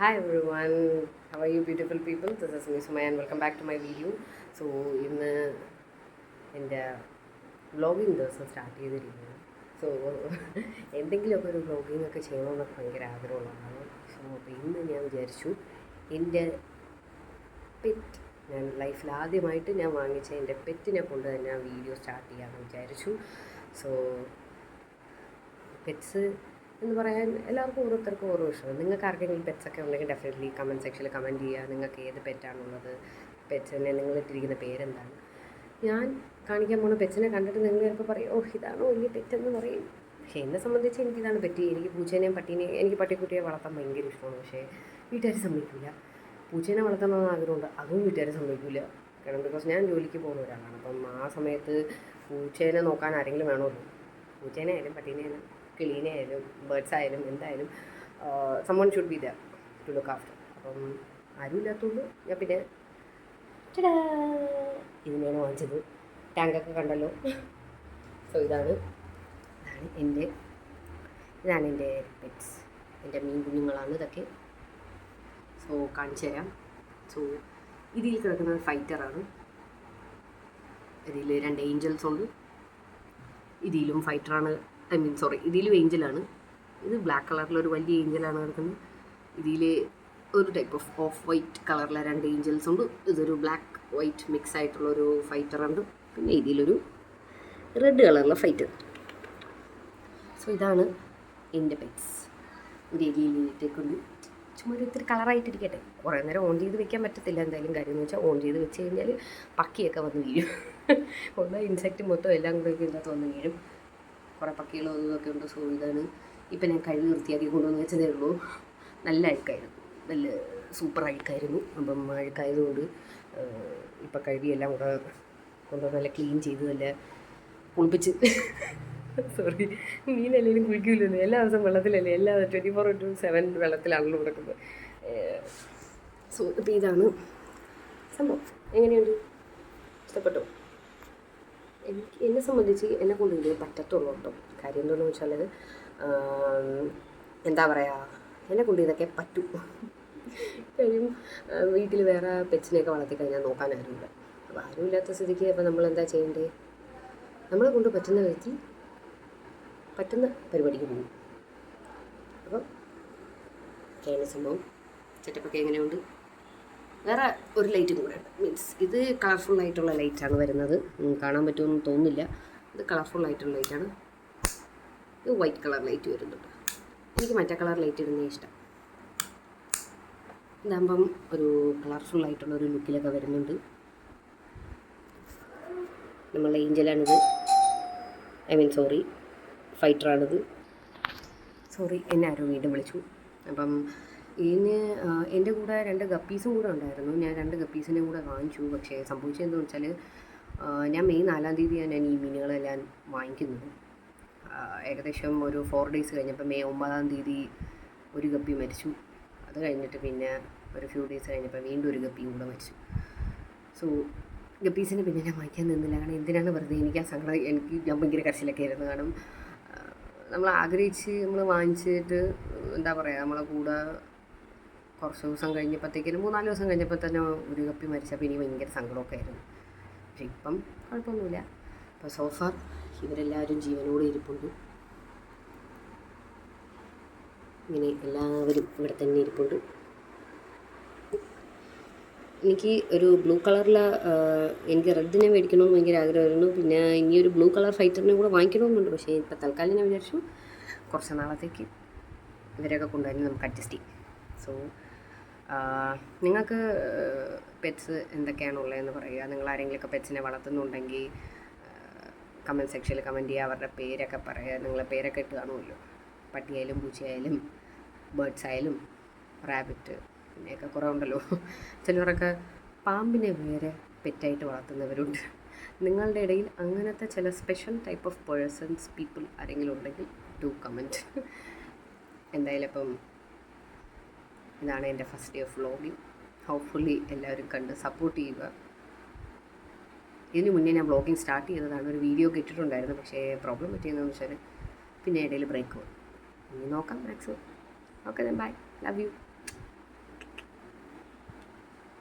Everyone, how are you beautiful people? This is Miss Sumaya and welcome back to my video. So ഇന്ന് എന്റെ vlogging ദിവസം start ചെയ്തിരിക്കുന്നു so എന്തെങ്കിലുമൊക്കെ ഒരു vlogging ഒക്കെ ചെയ്യണമെന്നൊക്കെ ഭയങ്കര ആഗ്രഹമുള്ളതാണ് സോ അപ്പോൾ ഇന്ന് ഞാൻ വിചാരിച്ചു എന്റെ പെറ്റ് ഞാൻ ലൈഫിൽ ആദ്യമായിട്ട് ഞാൻ വാങ്ങിച്ച എന്റെ പെറ്റിനെ കൊണ്ട് തന്നെ വീഡിയോ സ്റ്റാർട്ട് ചെയ്യാമെന്ന് വിചാരിച്ചു സോ പെറ്റ്സ് എന്ന് പറയാൻ എല്ലാവർക്കും ഓരോരുത്തർക്കും ഓരോ ഇഷ്ടമാണ് നിങ്ങൾക്ക് ആർക്കെങ്കിലും പെറ്റ്സ് ഒക്കെ ഉണ്ടെങ്കിൽ ഡെഫിനറ്റ്ലി കമന്റ് സെക്ഷനിൽ കമന്റ് ചെയ്യുക. നിങ്ങൾക്ക് ഏത് പെറ്റാണുള്ളത് പെറ്റ്സിനെ നിങ്ങൾ ഇട്ടിരിക്കുന്ന പേരെന്താണ്? ഞാൻ കാണിക്കാൻ പോകുന്ന പെറ്റ്സിനെ കണ്ടിട്ട് നിങ്ങൾ ചിലപ്പോൾ പറയും ഓ ഇതാണോ വലിയ പെറ്റെന്ന് പറയും. പക്ഷേ എന്നെ സംബന്ധിച്ച് എനിക്കിതാണ് പറ്റി. എനിക്ക് പൂച്ചേനെയും പട്ടീനെയും എനിക്ക് പട്ടിക്കുട്ടിയെ വളർത്താൻ ഭയങ്കര ഇഷ്ടമാണ്. പക്ഷേ വീട്ടുകാർ സമ്മതിക്കില്ല പൂച്ചേനെ വളർത്തണമെന്ന് ആഗ്രഹമുണ്ട്. അതും വീട്ടുകാർ സമ്മതിക്കില്ല കാരണം ബിക്കോസ് ഞാൻ ജോലിക്ക് പോകുന്ന ഒരാളാണ്. അപ്പം ആ സമയത്ത് പൂച്ചേനെ നോക്കാൻ ആരെങ്കിലും വേണമല്ലോ. പൂച്ചേനെ ആയാലും പട്ടീനെ ആയാലും. കിളീനെ ആയാലും ബേർഡ്സ് ആയാലും എന്തായാലും someone should be there to look after അപ്പം ആരും ഇല്ലാത്തതുകൊണ്ട് ഞാൻ പിന്നെ ഇതിനെയാണ് വാങ്ങിച്ചത്. ടാങ്കൊക്കെ കണ്ടല്ലോ. സോ ഇതാണ്. ഇതാണ് എന്റെ ഇതാണ് എന്റെ പെറ്റ്സ് എന്റെ മീൻ കുഞ്ഞുങ്ങളാണ് ഇതൊക്കെ. സോ കാണിച്ചു തരാം. സോ ഇതിൽ കിടക്കുന്നത് ഫൈറ്ററാണ് ഇതിൽ രണ്ട് ഏഞ്ചൽസ് ഉണ്ട്. ഇതിലും ഫൈറ്ററാണ് ഐ മീൻ സോറി ഇതിലും ഏഞ്ചലാണ് ഇത് ബ്ലാക്ക് കളറിലൊരു വലിയ ഏഞ്ചലാണ് കിടക്കുന്നത് ഇതിൽ ഒരു ടൈപ്പ് ഓഫ് ഓഫ് വൈറ്റ് കളറിലെ രണ്ട് ഏഞ്ചൽസ് ഉണ്ട്. ഇതൊരു ബ്ലാക്ക് വൈറ്റ് മിക്സ് ആയിട്ടുള്ള ഒരു ഫൈറ്റർ ഉണ്ട്. പിന്നെ ഇതിലൊരു റെഡ് കളറിലെ ഫൈറ്റർ സോ ഇതാണ് എന്റെ പെറ്റ്സ് ഒരു എലിയിലിട്ടേക്കൊണ്ട് ചുമ്മാ ഒരു ഇത്തിരി കളറായിട്ടിരിക്കട്ടെ കുറേ നേരം ഓൺ ചെയ്ത് വെക്കാൻ പറ്റത്തില്ല എന്തായാലും. കാര്യം എന്ന് വെച്ചാൽ ഓൺ ചെയ്ത് വെച്ച് കഴിഞ്ഞാൽ പക്കിയൊക്കെ വന്ന് വീഴും. ഒന്ന് ഇൻസെക്റ്റ് മൊത്തം എല്ലാം കൂടെ ഇതിനകത്ത് വന്ന് വീഴും. കുറേ പക്കികളും അതും ഇതൊക്കെ ഉണ്ട്. സോ ഇതാണ്. ഇപ്പം ഞാൻ കഴുകി വൃത്തിയാക്കി കൊണ്ടുവന്ന് വെച്ചതേ ഉള്ളൂ. നല്ല അഴുക്കായിരുന്നു. നല്ല സൂപ്പർ അഴുക്കായിരുന്നു. അപ്പം അഴുക്കായതുകൊണ്ട് ഇപ്പം കഴുകിയെല്ലാം കൂടെ കൊണ്ടുവന്ന് നല്ല ക്ലീൻ ചെയ്ത് നല്ല കുളിപ്പിച്ച്. സോറി മീനല്ലെങ്കിലും കുളിക്കില്ലെന്ന് എല്ലാ ദിവസവും വെള്ളത്തിലല്ലേ? എല്ലാ ട്വന്റി ഫോർ ഇന്റു സെവൻ വെള്ളത്തിലാണല്ലോ കിടക്കുന്നത്. സോ ഇപ്പം ഇതാണ് സംഭവം. എങ്ങനെയുണ്ട്? ഇഷ്ടപ്പെട്ടോ? എന്നെ സംബന്ധിച്ച് എന്നെ കൊണ്ട് ഇത് പറ്റത്തുള്ളൂ കേട്ടോ. കാര്യം എന്താണെന്ന് വെച്ചാൽ എന്താ പറയുക എന്നെ കൊണ്ട് ഇതൊക്കെ പറ്റൂ. കാര്യം വീട്ടിൽ വേറെ പെറ്റ്സിനെയൊക്കെ വളർത്തി കഴിഞ്ഞാൽ നോക്കാൻ ആരുമില്ല. അപ്പോൾ ആരുമില്ലാത്ത സ്ഥിതിക്ക് അപ്പോൾ നമ്മൾ എന്താ ചെയ്യേണ്ടത് നമ്മളെ കൊണ്ട് പറ്റുന്ന വിധത്തിൽ പറ്റുന്ന പരിപാടിക്ക് പോകും. അപ്പോൾ കേരള സംഭവം. സെറ്റപ്പൊക്കെ എങ്ങനെയുണ്ട്? വേറെ ഒരു ലൈറ്റും കൂടെ ഉണ്ട്. മീൻസ് ഇത് കളർഫുൾ ആയിട്ടുള്ള ലൈറ്റാണ് വരുന്നത്. കാണാൻ പറ്റുമെന്ന് തോന്നുന്നില്ല. ഇത് കളർഫുൾ ആയിട്ടുള്ള ലൈറ്റാണ് ഇത് വൈറ്റ് കളർ ലൈറ്റ് വരുന്നുണ്ട്. എനിക്ക് മറ്റേ കളർ ലൈറ്റ് ഇടുന്നേ ഇഷ്ടം. ഇതാകുമ്പം ഒരു കളർഫുൾ ആയിട്ടുള്ള ഒരു ലുക്കിലൊക്കെ വരുന്നുണ്ട്. നമ്മളെ ഏഞ്ചലാണിത് ഐ മീൻ സോറി ഫൈറ്ററാണിത് സോറി എന്നെ ആരോ വീണ്ടും വിളിച്ചു. അപ്പം ഇതിന് എന്റെ കൂടെ രണ്ട് ഗപ്പീസും കൂടെ ഉണ്ടായിരുന്നു. ഞാൻ രണ്ട് ഗപ്പീസിന്റെ കൂടെ വാങ്ങിച്ചു. പക്ഷേ സംഭവിച്ചതെന്ന് വെച്ചാൽ ഞാൻ മെയ് നാലാം തീയതിയാണ് ഞാൻ ഈ മീനുകളെല്ലാം വാങ്ങിക്കുന്നത്. ഏകദേശം ഒരു ഫോർ ഡേയ്സ് കഴിഞ്ഞപ്പോൾ മെയ് ഒമ്പതാം തീയതി ഒരു ഗപ്പി മരിച്ചു. അത് കഴിഞ്ഞിട്ട് പിന്നെ ഒരു ഫ്യൂ ഡേയ്സ് കഴിഞ്ഞപ്പോൾ വീണ്ടും ഒരു ഗപ്പിയും കൂടെ മരിച്ചു. സോ ഗപ്പീസിനെ പിന്നെ ഞാൻ വാങ്ങിക്കാൻ നിന്നില്ല. കാരണം എന്തിനാണ് വെറുതെ എനിക്ക് ആ സങ്കടം എനിക്ക് ഞാൻ ഭയങ്കര കരച്ചിലൊക്കെ ആയിരുന്നു. കാരണം നമ്മൾ ആഗ്രഹിച്ച് നമ്മൾ വാങ്ങിച്ചിട്ട് എന്താ പറയുക നമ്മളെ കൂടെ കുറച്ച് ദിവസം കഴിഞ്ഞപ്പോഴത്തേക്കിനും മൂന്നാൽ ദിവസം കഴിഞ്ഞപ്പോൾ തന്നെ ഒരു കപ്പി മരിച്ചപ്പോൾ ഇനി ഭയങ്കര സങ്കടമൊക്കെ ആയിരുന്നു. പക്ഷെ ഇപ്പം കുഴപ്പമൊന്നുമില്ല. അപ്പോൾ സോഫാർ ഇവരെല്ലാവരും ജീവനോട് ഇരിപ്പുണ്ട്. ഇങ്ങനെ എല്ലാവരും ഇവിടെ തന്നെ ഇരിപ്പുണ്ട്. എനിക്ക് ഒരു ബ്ലൂ കളറിലെ എനിക്ക് റെഡിനെ മേടിക്കണമെന്ന് ഭയങ്കര ആഗ്രഹമായിരുന്നു. പിന്നെ ഇനി ഒരു ബ്ലൂ കളർ ഫൈറ്ററിനെ കൂടെ വാങ്ങിക്കണമെന്നുണ്ട്. പക്ഷേ ഇപ്പം തൽക്കാലം ഞാൻ വിചാരിച്ചു കുറച്ച് നാളത്തേക്ക് ഇവരെയൊക്കെ കൊണ്ടുവരുന്നത് നമുക്ക് അഡ്ജസ്റ്റ് ചെയ്യും. സോ നിങ്ങൾക്ക് പെറ്റ്സ് എന്തൊക്കെയാണ് ഉള്ളതെന്ന് പറയുക. നിങ്ങൾ ആരെങ്കിലുമൊക്കെ പെറ്റ്സിനെ വളർത്തുന്നുണ്ടെങ്കിൽ കമന്റ് സെക്ഷനിൽ കമന്റ് ചെയ്യുക. അവരുടെ പേരൊക്കെ പറയുക. നിങ്ങളെ പേരൊക്കെ ഇട്ട് കാണുമല്ലോ. പട്ടിയായാലും പൂച്ചയായാലും ബേർഡ്സ് ആയാലും റാബിറ്റ് പിന്നെയൊക്കെ കുറേ ചിലവരൊക്കെ പാമ്പിനെ വേറെ പെറ്റായിട്ട് വളർത്തുന്നവരുണ്ട്. നിങ്ങളുടെ ഇടയിൽ അങ്ങനത്തെ ചില special type of persons people ആരെങ്കിലും ഉണ്ടെങ്കിൽ ടു കമന്റ് എന്തായാലും ഇപ്പം ഇതാണ് എന്റെ first day of vlogging. Hopefully എല്ലാവരും കണ്ട് സപ്പോർട്ട് ചെയ്യുക. ഇതിനു മുന്നേ ഞാൻ വ്ളോഗിങ് സ്റ്റാർട്ട് ചെയ്തതാണ്. ഒരു വീഡിയോ കിട്ടിയിട്ടുണ്ടായിരുന്നു പക്ഷേ പ്രോബ്ലം പറ്റിയെന്ന് വെച്ചാൽ പിന്നെ ഇടയിൽ ബ്രേക്ക് വന്നു ഇനി നോക്കാം maximum okay bye love you